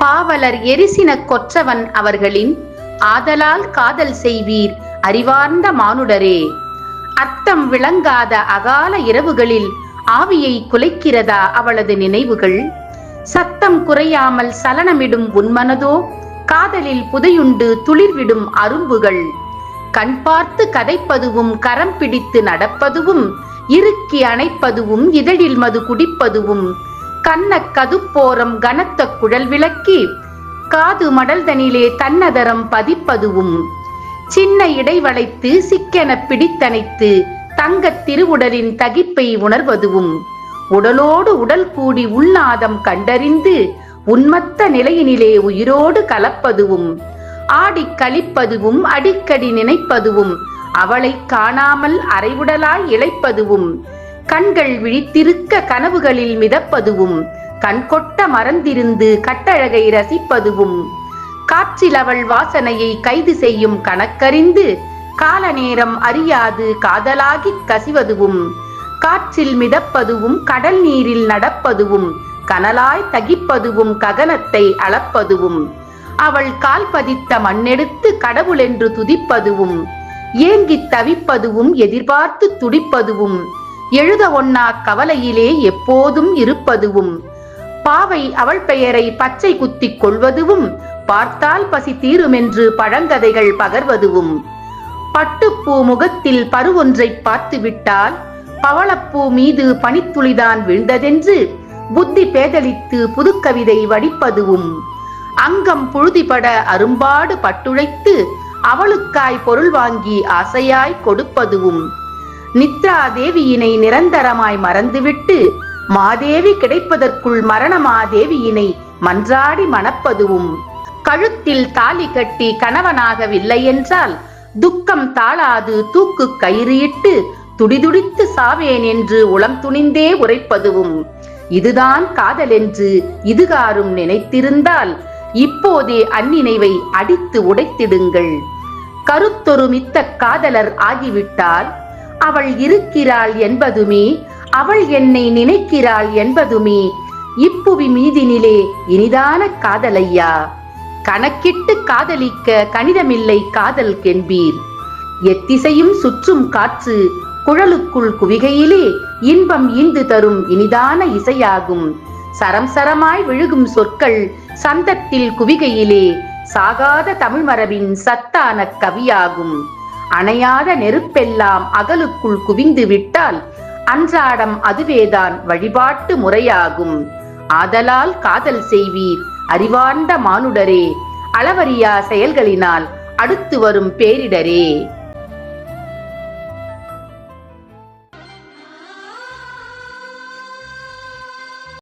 பாவலர் எரிசின கொற்றவன் அவர்களின் ஆதலால் காதல் செய்வீர் அறிவார்ந்த மானுடரே. அத்தம் விளங்காத அகால இரவுகளில் ஆவியை குலைக்கிறதா அவளது நினைவுகள்? சத்தம் குறையாமல் சலனமிடும் உன்மனதோ காதலில் புதையுண்டு துளிர்விடும் அரும்புகள். கண் பார்த்து கதைப்பதுவும் கரம் பிடித்து நடப்பதுவும் இறுக்கி அணைப்பதுவும் இதழில் மது குடிப்பதுவும் கண்ண கதுப்போரம் கனத்த குழல் விளக்கி காது மடல்தனிலே தன்னதரம் பதிப்பதுவும் சின்ன இடைவளைத்து சிக்கென பிடித்தணைத்து தங்கத் திருவுடலின் தகிப்பை உணர்வதுவும் உடலோடு உடல் கூடி உள்நாதம் கண்டறிந்து உன்மத்த நிலையினிலே உயிரோடு கலப்பதுவும் ஆடிக் கழிப்பதுவும் அடிக்கடி நினைப்பதுவும் அவளை காணாமல் அரைவுடலாய் இழைப்பதுவும் கண்கள் விழித்திருக்க கனவுகளில் மிதப்பதுவும் கண்கொட்ட மறந்திருந்து கட்டழகை ரசிப்பதுவும். காற்றில் அவள் வாசனையை கைது செய்யும் கணக்கறிந்து கால நேரம் அறியாது காதலாகிக் கசிவதுவும் காற்றில் மிதப்பதுவும் கடல் நீரில் நடப்பதுவும் கனலாய் தகிப்பதுவும் ககனத்தை அளப்பதுவும். அவள் கால் பதித்த மண்ணெடுத்து கடவுளென்று துதிப்பதுவும் ஏங்கித் தவிப்பதுவும் எதிர்பார்த்து துடிப்பதுவும் எழுத ஒண்ணா கவலையிலே எப்போதும் இருப்பதுவும். பாவை அவள் பெயரை பச்சை குத்திக் கொள்வதுவும் பார்த்தால் பசி தீருமென்று பழங்கதைகள் பகர்வதுவும். பட்டுப்பூ முகத்தில் பருவொன்றை பார்த்து விட்டால் பவளப்பூ மீது பனித்துளிதான் விழுந்ததென்று புத்தி பேதலித்து புதுக்கவிதை வடிப்பதுவும். அங்கம் புழுதிபட அரும்பாடு பட்டுழைத்து அவளுக்காய் பொருள் வாங்கி ஆசையாய் கொடுப்பதுவும். நித்ரா தேவியினை நிரந்தரமாய் மறந்துவிட்டு மாதேவி கிடைப்பதற்குள் மரணமாதேவியினை மன்றாடி மணப்பதுவும். கழுத்தில் தாலி கட்டி கணவனாகவில்லை என்றால் துக்கம் தாளாது தூக்கு கயிறு இட்டு துடிதுடித்து சாவேன் என்று உளம் துணிந்தே உரைப்பதுவும். இதுதான் காதல் என்று இதுகாரும் நினைத்திருந்தால் இப்போதே அந்நினைவை அடித்து உடைத்திடுங்கள். கருத்தொரு மித்த காதலர் ஆகிவிட்டால் அவள் இருக்கிறாள் என்பதுமே அவள் என்னை நினைக்கிறாள் என்பதுமே இப்புவி மீதினிலே இனிதான காதலையா? கணக்கிட்டு காதலிக்க கணிதமில்லை காதல் கென்பீர். எத்திசையும் சுற்றும் காற்று குழலுக்குள் குவிகையிலே இன்பம் ஈந்து தரும் இனிதான இசையாகும். சரம் சரமாய் விழுகும் சொற்கள் சந்தத்தில் குவிகையிலே சாகாத தமிழ் மரபின் சத்தான கவியாகும். அணையாத நெருப்பெல்லாம் அகலுக்குள் குவிந்து விட்டால் அன்றாடம் அதுவேதான் வழிபாட்டு முறையாகும். ஆதலால் காதல் செய்வீர் அறிவார்ந்த மானுடரே. அளவறியா செயல்களினால் அடுத்து வரும் பேரிடரே.